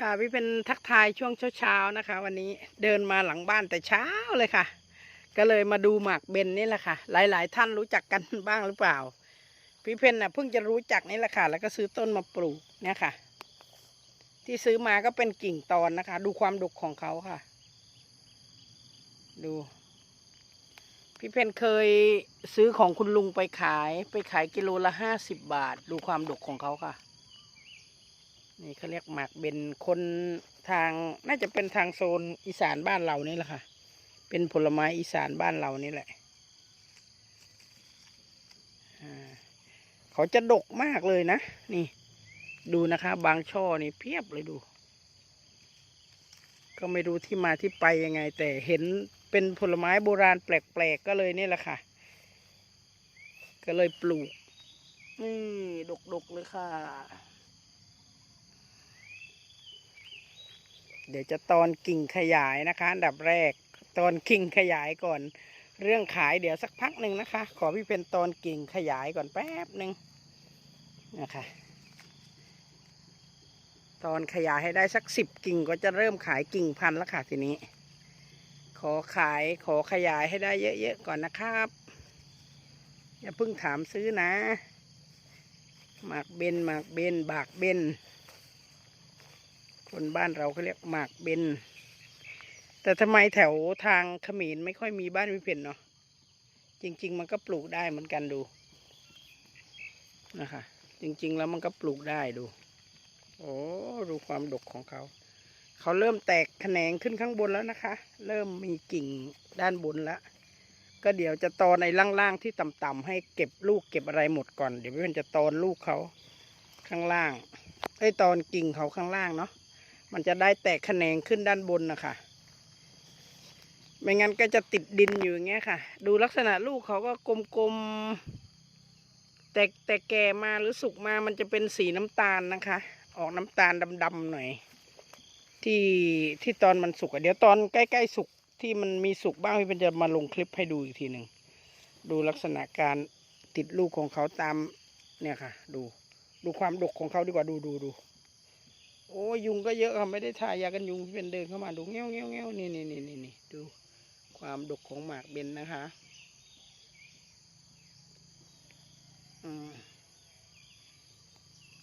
ค่ะพี่เป็นทักทายช่วงเช้าๆนะคะ วันนี้เดินมาหลังบ้านแต่เช้าเลยค่ะ ก็เลยมาดูหมากเบนนี่แหละค่ะ หลาย ๆ ท่านรู้จักกันบ้างหรือเปล่า พี่เพนน่ะเพิ่งจะรู้จักนี่แหละค่ะ แล้วก็ซื้อต้นมาปลูกเนี่ยค่ะ ที่ซื้อมาก็เป็นกิ่งตอนนะคะ ดูความดกของเขาค่ะ ดู พี่เพนเคยซื้อของคุณลุงไปขาย ไปขายกิโลละห้าสิบบาท ดูความดกของเขาค่ะ นี่เขาเรียกหมากเบนคนทางน่าจะเป็นทางโซนอีสานบ้านเรานี่แหละค่ะ เป็นผลไม้อีสานบ้านเรานี่แหละเขาจะดกมากเลยนะ นี่ ดูนะคะ บางช่อนี่เพียบเลยดู ก็ไม่รู้ที่มาที่ไปยังไง แต่เห็นเป็นผลไม้โบราณแปลกๆก็เลยนี่แหละค่ะ ก็เลยปลูก นี่ ดกๆเลยค่ะ เดี๋ยวจะตอนกิ่งขยายนะคะ อันดับแรกตอนกิ่งขยายก่อน เรื่องขายเดี๋ยวสักพักหนึ่งนะคะ ขอพี่เป็นตอนกิ่งขยายก่อนแป๊บหนึ่งนะคะตอนขยายให้ได้สักสิบกิ่งก็จะเริ่มขายกิ่งพันแล้วค่ะทีนี้ ขอขายขอขยายให้ได้เยอะๆก่อนนะครับ อย่าเพิ่งถามซื้อนะ หมากเบนหมากเบนบากเบน คนบ้านเราเขาเรียกหมากเบน แต่ทำไมแถวทางเขมรไม่ค่อยมีบ้านวิเพ็ญเนาะ จริง ๆ มันก็ปลูกได้เหมือนกันดู นะคะ จริง ๆ แล้วมันก็ปลูกได้ดู โอ้ดูความดกของเขา เขาเริ่มแตกแขนงขึ้นข้างบนแล้วนะคะ เริ่มมีกิ่งด้านบนแล้วก็เดี๋ยวจะตอนในล่างๆที่ต่ำๆให้เก็บลูกเก็บอะไรหมดก่อน เดี๋ยวพี่เพ็ญจะตอนลูกเขาข้างล่างไอ้ยตอนกิ่งเขาข้างล่างเนาะ มันจะได้แตกแขนงขึ้นด้านบนนะคะไม่งั้นก็จะติดดินอยู่อย่างเงี้ยค่ะ ดูลักษณะลูกเขาก็กลมๆ แต่แต่แก่มาหรือสุกมามันจะเป็นสีน้ำตาลนะคะ ออกน้ำตาลดำๆหน่อย ที่ที่ตอนมันสุกอะเดี๋ยวตอนใกล้ๆสุกที่มันมีสุกบ้างพี่เป็นจะมาลงคลิปให้ดูอีกทีหนึ่ง ดูลักษณะการติดลูกของเขาตามเนี่ยค่ะ ดูดูความดกของเขาดีกว่าดูดูดู โอ้ยุงก็เยอะค่ะไม่ได้ทายากันยุงพี่เป็นเดินเข้ามาดูเงี้ยวเงี้ยวเงี้ยวนี่นี่นี่นี่นี่ดูความดกของหมากเบนนะคะ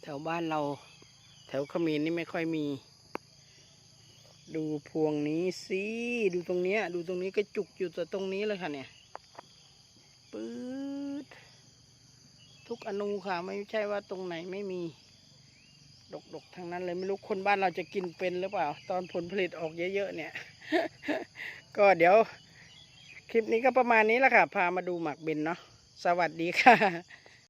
แถวบ้านเรา แถวขมรนี่ไม่ค่อยมี ดูพวงนี้สิดูตรงเนี้ย ดูตรงนี้ก็จุกอยู่แต่ตรงนี้เลยค่ะ เนี่ยปื๊ดทุกอนูค่ะ ไม่ใช่ว่าตรงไหนไม่มี ดกๆทั้งนั้นเลยไม่รู้คนบ้านเราจะกินเป็นหรือเปล่า ตอนผลผลิตออกเยอะๆเนี่ย ก็เดี๋ยว คลิปนี้ก็ประมาณนี้แหละค่ะ พามาดูหมากเบนเนาะสวัสดีค่ะ